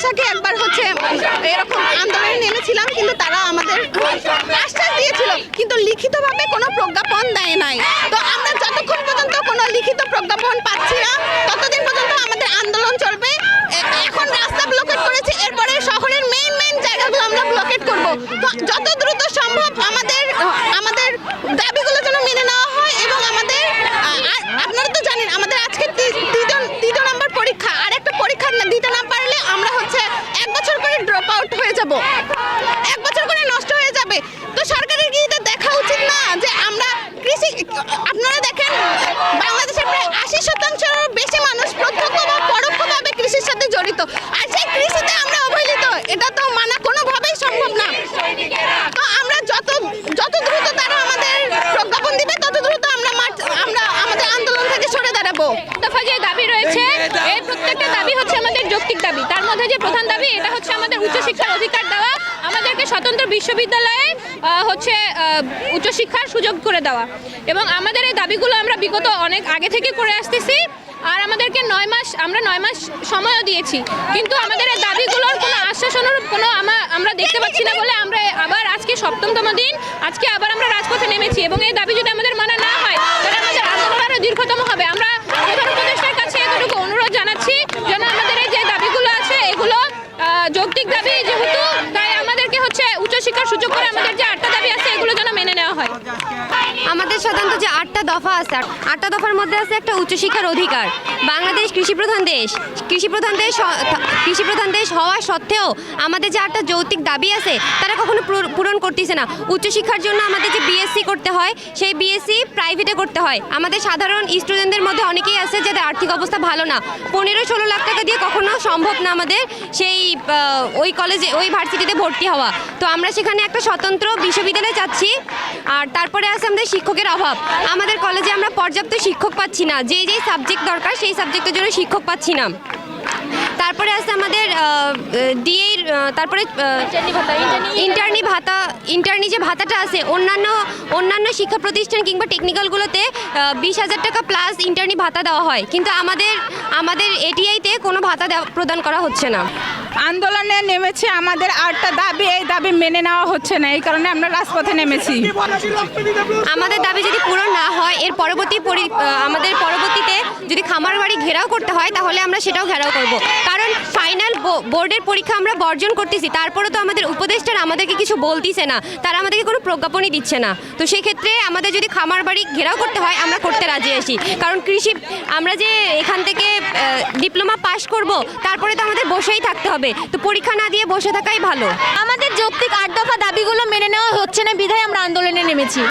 বৈশাখে একবার হচ্ছে এরকম আন্দোলনে নেমেছিলাম, কিন্তু তারা আমাদের আশ্বাস দিয়েছিল। কিন্তু লিখিতভাবে কোনো প্রজ্ঞাপন দেয় নাই। তো আমরা যতক্ষণ পর্যন্ত কোনো লিখিত প্রজ্ঞাপন পাচ্ছি না, ততদিন পর্যন্ত আমাদের আন্দোলন চলবে। এখন রাস্তা ব্লকেট করেছি, এরপরে শহরের মেইন মেইন জায়গাগুলো আমরা ব্লকেট করব। তো যত দ্রুত সম্ভব আমাদের আমাদের দাবিগুলো যেন মেনে নেওয়া হয় এবং আমাদের আ- আর আপনারা তো জানেন আমাদের আজকে তি- তৃতীয় তৃতীয় নম্বর পরীক্ষা আর একটা পরীক্ষা না দিতে না পারলে আমরা হচ্ছে এক বছর করে ড্রপ যাব এক বছর করে নষ্ট হয়ে যাবে। তো সরকারের কি এটা দেখা উচিত না? যে আমরা কৃষি, আপনারা দেখেন বাংলাদেশের প্রায় আশি শতাংশ বেশি মানুষ প্রত্যক্ষ বা পরোক্ষভাবে কৃষির সাথে জড়িত। আর সেই কৃষিতে আমরা অবহেলিত, এটা তো মানা কোনোভাবেই সম্ভব না। তো আমরা যত যত দ্রুত তারা আমাদের প্রজ্ঞাপন দিবে তত দ্রুত আমরা মাঠ- আমরা আমাদের আন্দোলন থেকে সরে দাঁড়াবো দফা যে দাবি রয়েছে এই প্রত্যেকটা দাবি হচ্ছে আমাদের যৌক্তিক দাবি। তার মধ্যে যে প্রধান দাবি এটা হচ্ছে আমাদের উচ্চশিক্ষার অধিকার দেওয়া আমাদেরকে স্বতন্ত্র বিশ্ববিদ্যালয়ে হচ্ছে উচ্চশিক্ষার সুযোগ করে দেওয়া। এবং আমাদের এই দাবিগুলো আমরা বিগত অনেক আগে থেকে করে আসতেছি আর আমাদেরকে নয় মাস আমরা নয় মাস সময়ও দিয়েছি। কিন্তু আমাদের এই দাবিগুলোর কোনো আশ্বাস অনুরূপ কোনো আমরা দেখতে পাচ্ছি না বলে আমরা আবার আজকে সপ্তমতম দিন আজকে আবার আমরা রাজপথে নেমেছি। এবং এই দাবি যদি আমাদের মানা না হয় তাহলে আমাদের আন্দোলন আরও দীর্ঘতম হবে। আমরা প্রধান উপদেষ্টার কাছে এতটুকু অনুরোধ জানাচ্ছি যেন আমাদের এই যে দাবিগুলো আছে এগুলো আহ, যৌক্তিক দাবি যেহেতু তাই আমাদেরকে হচ্ছে উচ্চশিক্ষার সুযোগ করে আমাদের যে আটটা দাবি আছে এগুলো যেন মেনে নেওয়া হয় আমাদের সাধারণত যে আটটা দফা আছে। আটটা দফার মধ্যে আছে একটা উচ্চশিক্ষার অধিকার। বাংলাদেশ কৃষিপ্রধান দেশ। কৃষিপ্রধান দেশ কৃষিপ্রধান দেশ হওয়া সত্ত্বেও আমাদের যে আটটা যৌক্তিক দাবি আছে, তারা কখনো পূর- পূরণ করতেছে না। উচ্চশিক্ষার জন্য আমাদের যে বিএসসি করতে হয়, সেই বিএসসি প্রাইভেটে করতে হয়। আমাদের সাধারণ স্টুডেন্টদের মধ্যে অনেকেই আছে যাদের আর্থিক অবস্থা ভালো না। পনেরো, ষোলো লাখ টাকা দিয়ে কখনো সম্ভব না আমাদের সেই ওই কলেজে ওই ভার্সিটিতে ভর্তি হওয়া। তো আমরা সেখানে একটা স্বতন্ত্র বিশ্ববিদ্যালয় চাচ্ছি। আর তারপরে আছে আমাদের শিক্ষকের অভাব। আমাদের কলেজে আমরা পর্যাপ্ত শিক্ষক পাচ্ছি না। যে যেই সাবজেক্ট দরকার, সেই সাবজেক্টের জন্য শিক্ষক পাচ্ছি না। তারপরে আছে আমাদের ডিএর তারপরে ইন্টার্নি ভাতা ইন্টার্নি যে ভাতাটা আছে অন্যান্য অন্যান্য শিক্ষা প্রতিষ্ঠান কিংবা টেকনিক্যালগুলোতে বিশ হাজার টাকা প্লাস ইন্টার্নি ভাতা দেওয়া হয়। কিন্তু আমাদের আমাদের এটিআইতে কোনো ভাতা দেওয়া- প্রদান করা হচ্ছে না। আন্দোলনে নেমেছে আমাদের আটটা দাবি এই দাবি মেনে নেওয়া হচ্ছে না। এই কারণে আমরা রাজপথে নেমেছি। আমাদের দাবি যদি পূরণ না হয় এর পরবর্তী পরি- আমাদের পরবর্তীতে যদি খামার বাড়ি ঘেরাও করতে হয় তাহলে আমরা সেটাও ঘেরাও করব। কারণ ফাইনাল বোর্ডের পরীক্ষা আমরা বর্জন করতেছি, তারপরে তো আমাদের উপদেষ্টারা আমাদেরকে কিছু বলতিছে না, তারা আমাদেরকে কোনো প্রজ্ঞাপনই দিচ্ছে না। তো সেক্ষেত্রে আমাদের যদি খামার বাড়ি ঘেরাও করতে হয়, আমরা করতে রাজি আসি কারণ কৃষি, আমরা যে এখান থেকে ডিপ্লোমা পাশ করব, তারপরে তো আমাদের বসেই থাকতে হবে। তো পরীক্ষা না দিয়ে বসে থাকাই ভালো। আমাদের যৌক্তিক আট দফা দাবিগুলো মেনে নেওয়া হচ্ছে না, বিধায় আমরা আন্দোলনে নেমেছি।